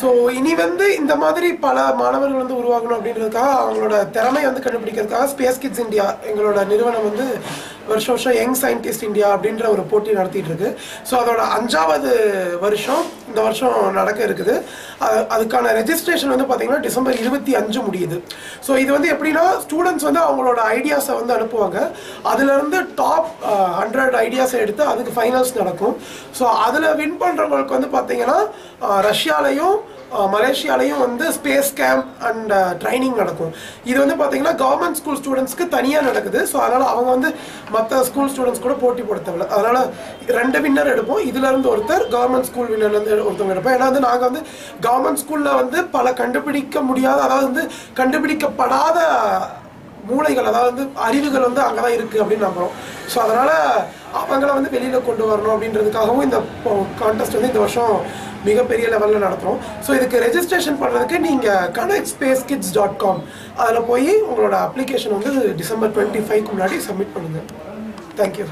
So இனி வந்து இந்த மாதிரி பல மாணவர்கள் வந்து உருவாகணும் அப்படின்றதுக்காக அவங்களோட திறமையை வந்து கண்டுபிடிக்கிறதுக்காக ஸ்பேஸ் கிட்ஸ் இந்தியா எங்களோட நிறுவனம் வந்து வருஷம் வருஷம் யங் சயின்டிஸ்ட் இந்தியா அப்படின்ற ஒரு போட்டி நடத்திட்டு இருக்கு ஸோ அதோட அஞ்சாவது வருஷம் இந்த வருஷம் நடக்க இருக்குது. அது- அதுக்கான ரெஜிஸ்ட்ரேஷன் வந்து பார்த்தீங்கன்னா டிசம்பர் இருபத்தி அஞ்சு முடியுது. ஸோ இது வந்து எப்படின்னா ஸ்டூடெண்ட்ஸ் வந்து அவங்களோட ஐடியாஸை வந்து அனுப்புவாங்க. அதுலேருந்து டாப் ஹண்ட்ரட் ஐடியாஸை எடுத்து அதுக்கு ஃபைனல்ஸ் நடக்கும். ஸோ அதில் வின் பண்ணுறவங்களுக்கு வந்து பார்த்தீங்கன்னா ரஷ்யாலையும் மலேசியாலையும் வந்து ஸ்பேஸ் கேம்ப் அண்ட் ட்ரைனிங் நடக்கும். இது வந்து பார்த்தீங்கன்னா கவர்மெண்ட் ஸ்கூல் ஸ்டூடெண்ட்ஸ்க்கு தனியாக நடக்குது. ஸோ அதனால் அவங்க வந்து மற்ற ஸ்கூல் ஸ்டூடெண்ட்ஸ் கூட போட்டி போட அதனால் ரெண்டு வின்னர் எடுப்போம். இதுலேருந்து ஒருத்தர் கவர்மெண்ட் ஸ்கூல் வின்னர்லேருந்து ஒருத்தவங்க எடுப்போம். ஏன்னா வந்து நாங்கள் வந்து கவர்மெண்ட் ஸ்கூலில் வந்து பல கண்டுபிடிக்க முடியாத அதாவது வந்து கண்டுபிடிக்கப்படாத மூளைகள் அதாவது வந்து அறிவுகள் வந்து அங்கே தான் இருக்குது அப்படின்னு நம்புகிறோம் ஸோ அதனால் அவங்கள வந்து வெளியில் கொண்டு வரணும் அப்படின்றதுக்காகவும் இந்த கான்டெஸ்ட் வந்து இந்த வருஷம் மிகப்பெரிய லெவலில் நடத்துகிறோம் ஸோ இதுக்கு ரெஜிஸ்ட்ரேஷன் பண்ணுறதுக்கு நீங்கள் connect space kids dot com அதில் போய் உங்களோட அப்ளிகேஷன் வந்து டிசம்பர் டுவெண்ட்டி ஃபைவ்க்கு முன்னாடி சப்மிட் பண்ணுங்கள் தேங்க்யூ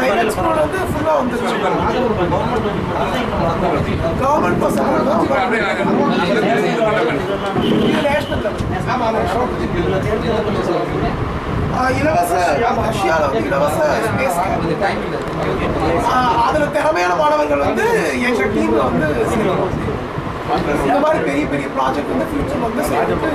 ப்ரைவேட் ஸ்கூல் வந்து ஃபுல்லாக வந்துருச்சு. கவர்மெண்ட் பஸ் நேஷனல் இலவச ரஷ்யாவில் வந்து இலவச ஸ்பேஸ் அதுல திறமையான மாணவர்கள் வந்து எங்க டீமில் வந்து சேருவாங்க. இந்த மாதிரி பெரிய பெரிய ப்ராஜெக்ட் வந்து ஃபியூச்சர் வந்து செய்யறதுக்கு